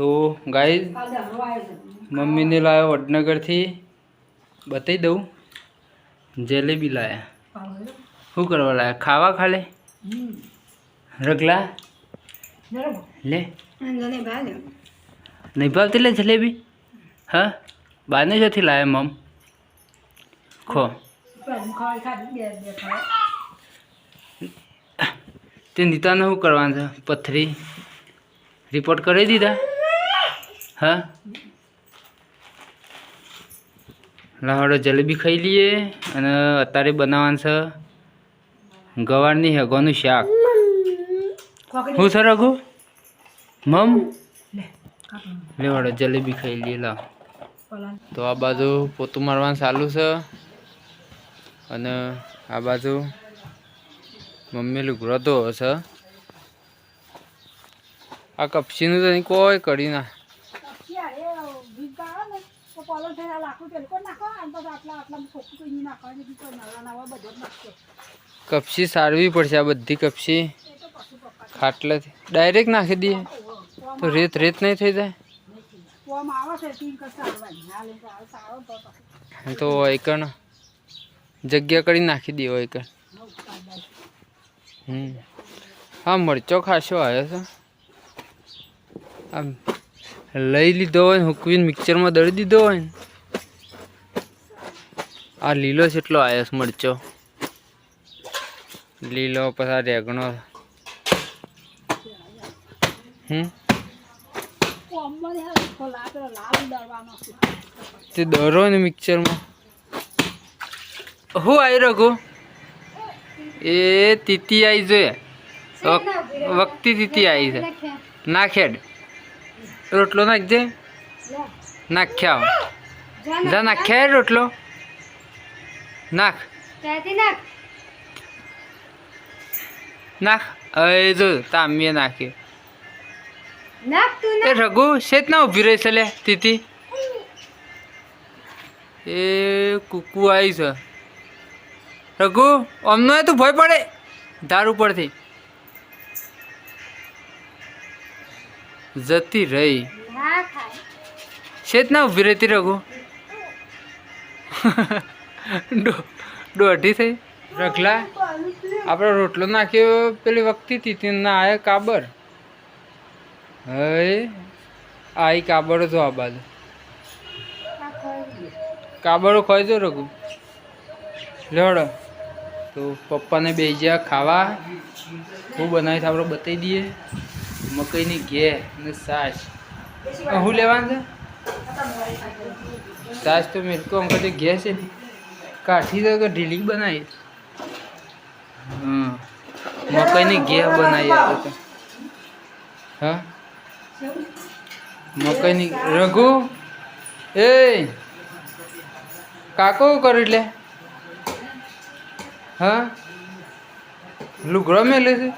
તો ગાઈઝ મમ્મીને લાવ્યો વડનગરથી. બતાવી દઉં. જલેબી લાયા. શું કરવા લાયા? ખાવા ખાલે? રગલા? લે. નહીં ભાવતી લે જલેબી? હા? બાને જથી લાયા, મમ? ખો. તે નીતાને શું કરવાનું છે? પથરી. રિપોર્ટ કરી દીધા? હા લાવડો જલેબી ખાઈ લઈએ અને અત્યારે બનાવવાનું છે ગવારની હેગોનું શાક હું સર રઘુ મમ લેવાડો જલેબી ખાઈ લઈએ લાવ તો આ બાજુ પોતું મારવાનું ચાલુ છે અને આ બાજુ મમ્મી લુગડો તો હશે આ કપસીનું તો કોઈ કરી ના કપસી સારવી પડશે આ બધી કપસી. ખાટલેથી ડાયરેક્ટ નાખી દઈએ. તો રેત રેત નહીં થઈ જાય? તો એકણ જગ્યા કરી નાખી દઈએ એકણ હમ. હા મરચો ખાશો આવ્યો છે. આમ લઈ લીધો હોય ને હુકવીને મિક્સરમાં દળી દીધો હોય ને. આ લીલો એટલો આવ્યો મરચો. લીલો પછી આ રેગણો. હમ? તે દરો ને મિક્સરમાં હું આવી રહ્યો એ તીતી આવી જોઈએ વખતી તીતી આવી છે. નાખેડ રોટલો નાખજે નાખ્યા જા નાખ્યા રોટલો. નાખ. નાખ? હવે જો તામીએ નાખ્યો એ રઘુ શેત ના ઊભી રહી છે લે તીતી. એ કુકુ આવી છે. રઘુ અમને તું ભય પડે. દારૂ ઉપરથી. જતી રહી. શેત ના ઊભી રહેતી રઘુ? દોઢી થઈ? રખલા આપણે રોટલો નાખ્યો પેલી વખતે તીતી ના આયા કાબર. હવે આઈ કાબરો જો આ બાજુ. કાબરો ખાઈ દો રઘુ. લેવડો. તો પપ્પાને બે જ્યાં ખાવા, હું બનાવીશ આપણે બતાવી દઈએ. મકઈની ઘે અને સાસ. શું લેવાનું છે? છાશ તો મિલકો કો અંકલ જે ઘે છે ને. કાઠી તો ઢીલી બનાવી. હમ. મકઈની ઘે બનાવી આપણે તો. હા? મકઈની રઘુ? એ કાકો કરી લે હા? લુગડો મેલે છે?